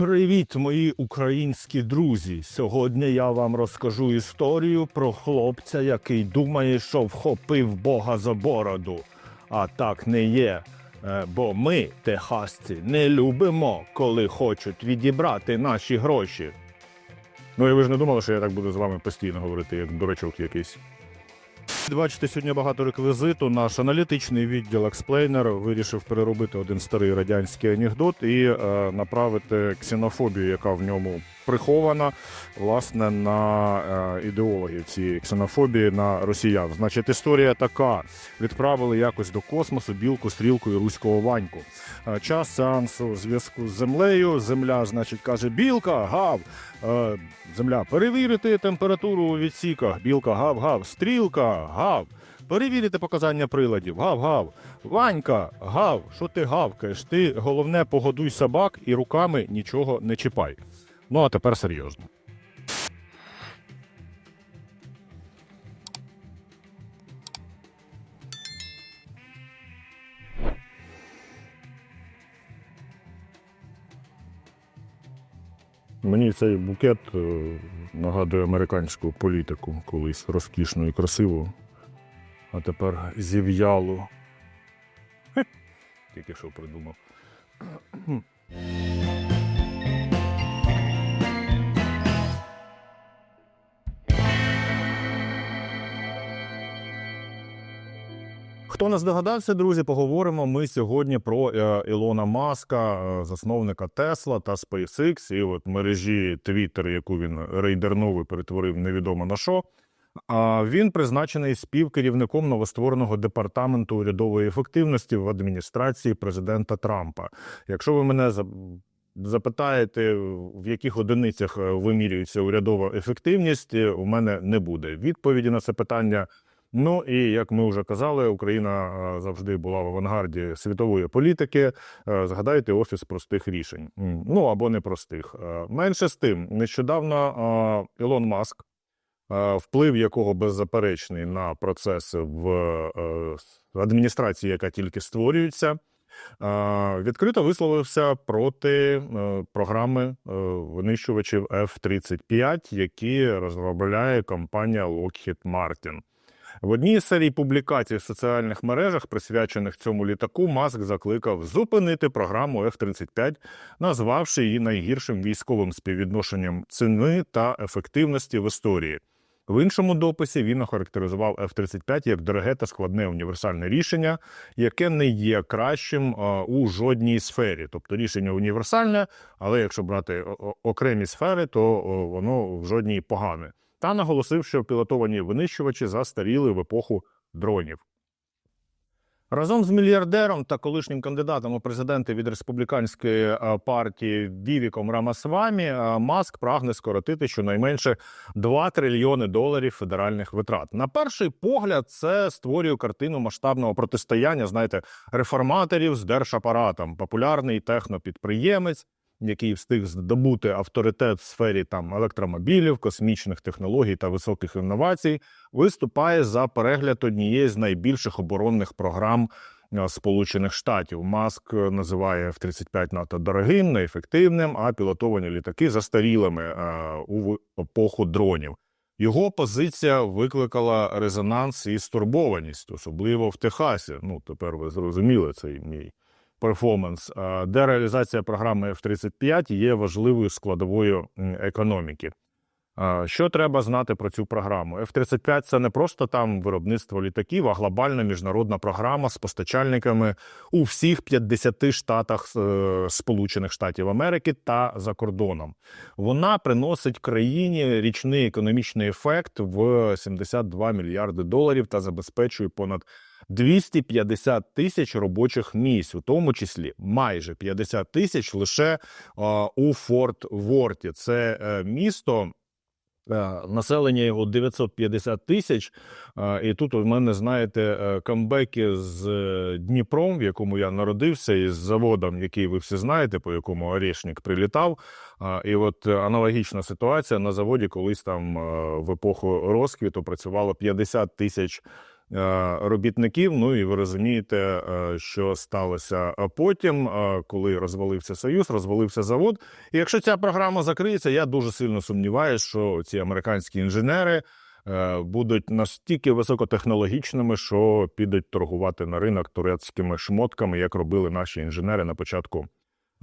Привіт, мої українські друзі! Сьогодні я вам розкажу історію про хлопця, який думає, що вхопив Бога за бороду. А так не є. Е, Бо ми, техасці, не любимо, коли хочуть відібрати наші гроші. Ну і ви ж не думали, що я так буду з вами постійно говорити, як дурачок якийсь. Бачите, сьогодні багато реквізиту. Наш аналітичний відділ Експлейнер вирішив переробити один старий радянський анекдот і е, направити ксенофобію, яка в ньому прихована, власне, на е, ідеологів цієї ксенофобії на росіян. Значить, історія така: відправили якось до космосу білку, стрілку і руського ваньку. Е, час сеансу зв'язку з землею. Земля, значить, каже: білка, гав. Е, земля, перевірити температуру у відсіках. Білка, гав, гав, стрілка, гав. Перевірити показання приладів. Гав, гав. Ванька, гав. Що ти гавкаєш? Ти головне погодуй собак і руками нічого не чіпай. Ну а тепер серйозно. Мені цей букет е, нагадує американську політику, колись розкішну і красиву, а тепер зів'ялу. Тільки що придумав. Хто не здогадався, друзі, поговоримо ми сьогодні про е, Ілона Маска, е, засновника Тесла та SpaceX, і от мережі Twitter, яку він рейдернув і перетворив невідомо на що. А він призначений співкерівником новоствореного департаменту урядової ефективності в адміністрації президента Трампа. Якщо ви мене запитаєте, в яких одиницях е, вимірюється урядова ефективність, у мене не буде відповіді на це питання. Ну і як ми вже казали, Україна е, завжди була в авангарді світової політики. Е, Згадайте офіс простих рішень. Ну або непростих. Е, Менше з тим, нещодавно Ілон Маск, вплив якого беззаперечний на процеси в адміністрації, яка тільки створюється. Відкрито висловився проти програми винищувачів F-35, які розробляє компанія Lockheed Martin. В одній з серій публікацій в соціальних мережах, присвячених цьому літаку, Маск закликав зупинити програму F-35, назвавши її найгіршим військовим співвідношенням ціни та ефективності в історії. В іншому дописі він охарактеризував F-35 як дороге та складне універсальне рішення, яке не є кращим у жодній сфері. Тобто рішення універсальне, але якщо брати окремі сфери, то воно в жодній погане. Та наголосив, що пілотовані винищувачі застаріли в епоху дронів. Разом з мільярдером та колишнім кандидатом у президенти від республіканської е, партії Вівіком Рамасвамі е, Маск прагне скоротити щонайменше 2 трильйони доларів федеральних витрат. На перший погляд, це створює картину масштабного протистояння, знаєте, реформаторів з держапаратом, популярний технопідприємець. Який встиг здобути авторитет в сфері там електромобілів, космічних технологій та високих інновацій, виступає за перегляд однієї з найбільших оборонних програм е, Сполучених Штатів. Маск е, називає F-35 НАТО дорогим, неефективним, а пілотовані літаки застарілими е, у епоху дронів. Його позиція викликала резонанс і стурбованість, особливо в Техасі. Ну тепер ви зрозуміли цей мій перформанс, де реалізація програми F-35 є важливою складовою економіки. Що треба знати про цю програму? F-35 – це не просто там виробництво літаків, а глобальна міжнародна програма з постачальниками у всіх 50 штатах е, Сполучених Штатів Америки та за кордоном. Вона приносить країні річний економічний ефект в 72 мільярди доларів та забезпечує понад 250 тисяч робочих місць, у тому числі майже 50 тисяч лише у Форт Ворті. Це е, місто. е, Населення його 950 тисяч, і тут у мене знаєте е, камбеки з Дніпром, в якому я народився, і з заводом, який ви всі знаєте, по якому Орешник прилітав. І от аналогічна ситуація на заводі, колись там в епоху розквіту працювало 50 тисяч робітників. Ну і ви розумієте, е, що сталося потім, е, коли розвалився союз, розвалився завод. І якщо ця програма закриється, я дуже сильно сумніваюся, що ці американські інженери е, будуть настільки високотехнологічними, що підуть торгувати на ринок турецькими шмотками, як робили наші інженери на початку.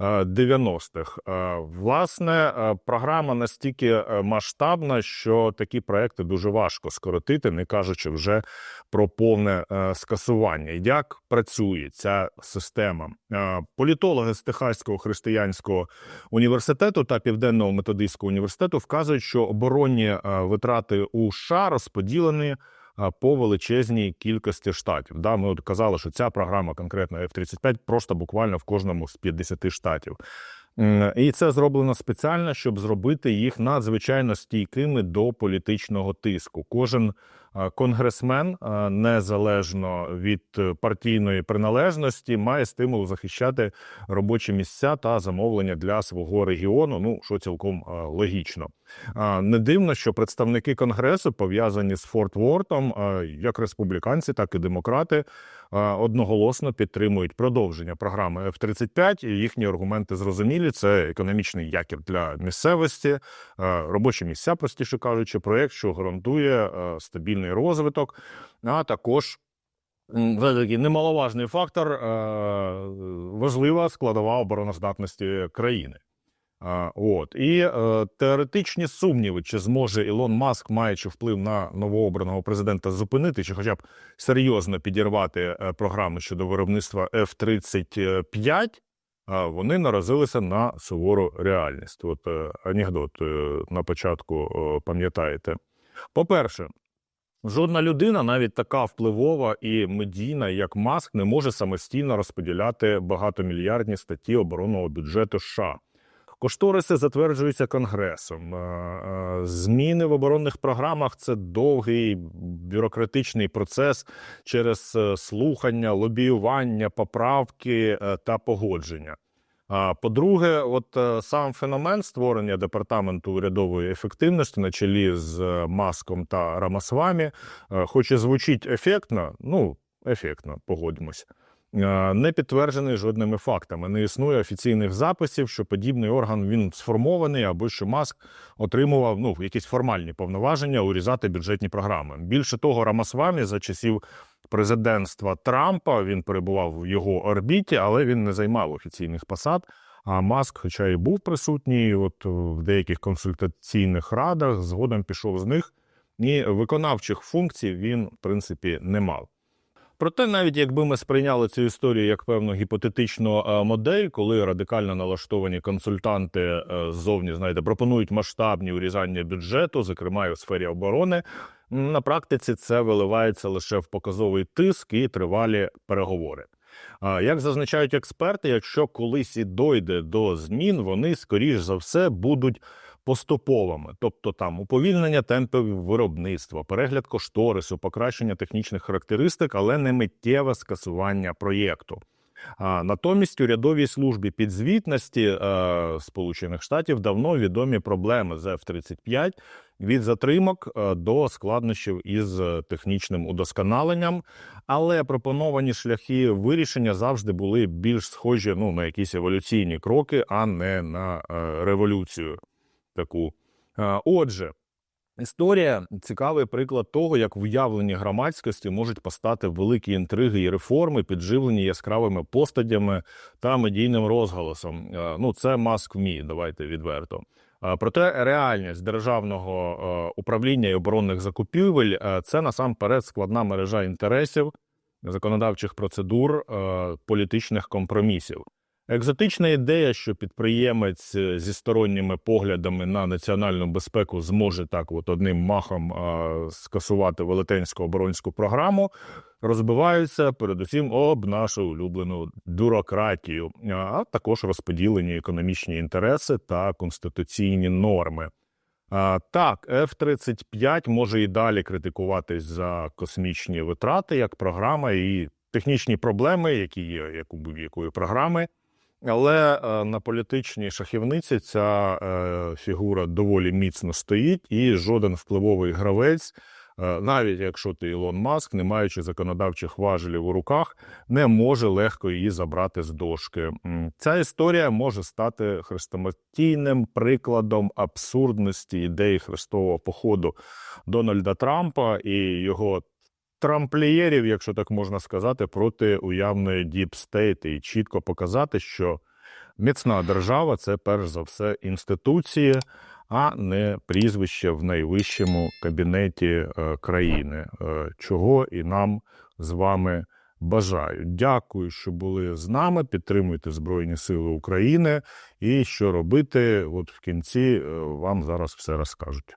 Е, 90-х. Е, Власне, е, програма настільки е, масштабна, що такі проекти дуже важко скоротити, не кажучи вже про повне е, скасування. Як працює ця система? Е, Політологи з Техаського християнського університету та Південного методистського університету вказують, що оборонні е, витрати у США розподілені. По величезній кількості штатів. Да, ми от казали, що ця програма, конкретно F-35, просто буквально в кожному з 50 штатів. І це зроблено спеціально, щоб зробити їх надзвичайно стійкими до політичного тиску. Кожен конгресмен, незалежно від партійної приналежності, має стимул захищати робочі місця та замовлення для свого регіону. Ну що цілком логічно. Не дивно, що представники конгресу пов'язані з Форт Вортом, як республіканці, так і демократи, одноголосно підтримують продовження програми F-35. І їхні аргументи зрозумілі. Це економічний якір для місцевості, робочі місця, простіше кажучи, проєкт, що гарантує стабільний розвиток, а також. такий немаловажний фактор, важлива складова обороноздатності країни. От і е, теоретичні сумніви, чи зможе Ілон Маск, маючи вплив на новообраного президента, зупинити, чи хоча б серйозно підірвати е, програми щодо виробництва F-35, а, вони наразилися на сувору реальність. От е, анекдот е, на початку е, пам'ятаєте. По-перше, жодна людина, навіть така впливова і медійна, як Маск, не може самостійно розподіляти багатомільярдні статті оборонного бюджету США. Кошториси затверджуються Конгресом. Е, е, Зміни в оборонних програмах це довгий бюрократичний процес через е, слухання, лобіювання, поправки та погодження. По-друге, от сам феномен створення департаменту урядової ефективності на чолі з Маском та Рамасвамі, хоч і звучить ефектно, ну ефектно, погодьмось. Е, Не підтверджений жодними фактами. Не існує офіційних записів, що подібний орган він сформований, або що Маск отримував ну якісь формальні повноваження урізати бюджетні програми. Більше того, Рамасвамі за часів президентства Трампа він перебував в його орбіті, але він не займав офіційних посад. А Маск, хоча і був присутній, от в деяких консультаційних радах, згодом пішов з них, і виконавчих функцій він, в принципі, не мав. Проте, навіть якби ми сприйняли цю історію як певну гіпотетичну е, модель, коли радикально налаштовані консультанти е, ззовні, знаєте, пропонують масштабні урізання бюджету, зокрема і у сфері оборони, на практиці це виливається лише в показовий тиск і тривалі переговори. Як зазначають експерти, якщо колись і дойде до змін, вони скоріш за все будуть поступовими, тобто там уповільнення темпів виробництва, перегляд кошторису, покращення технічних характеристик, але не миттєве скасування проєкту. Натомість урядовій службі підзвітності е, Сполучених Штатів давно відомі проблеми з F-35 від затримок е, до складнощів із е, технічним удосконаленням. Але пропоновані шляхи вирішення завжди були більш схожі ну, на якісь еволюційні кроки, а не на революцію. Таку. Е, Отже, історія цікавий приклад того, як в уявленні громадськості можуть постати великі інтриги і реформи, підживлені яскравими постадями та медійним розголосом. Е, Ну, це маск вміє, давайте відверто. Е, Проте реальність державного управління і оборонних закупівель це насамперед складна мережа інтересів, законодавчих процедур, політичних компромісів. Екзотична ідея, що підприємець е, зі сторонніми поглядами на національну безпеку зможе так, от одним махом скасувати велетенську оборонську програму, розбиваються передусім об нашу улюблену бюрократію, а також розподілені економічні інтереси та конституційні норми. Так, F-35 може і далі критикуватись за космічні витрати як програма і технічні проблеми, які є як у будь-якої програми. Але е, на політичній шахівниці ця е, фігура доволі міцно стоїть, і жоден впливовий гравець е, навіть якщо ти Ілон Маск, не маючи законодавчих важелів у руках, не може легко її забрати з дошки. Ця історія може стати хрестоматійним прикладом абсурдності ідеї хрестового походу Дональда Трампа і його трамплієрів, якщо так можна сказати, проти уявної Deep і чітко показати, що міцна держава це перш за все інституції, а не прізвище в найвищому кабінеті е, країни, е, чого і нам з вами бажаю. Дякую, що були з нами. Підтримуйте Збройні Сили України. І що робити, от в кінці е, вам зараз все розкажуть.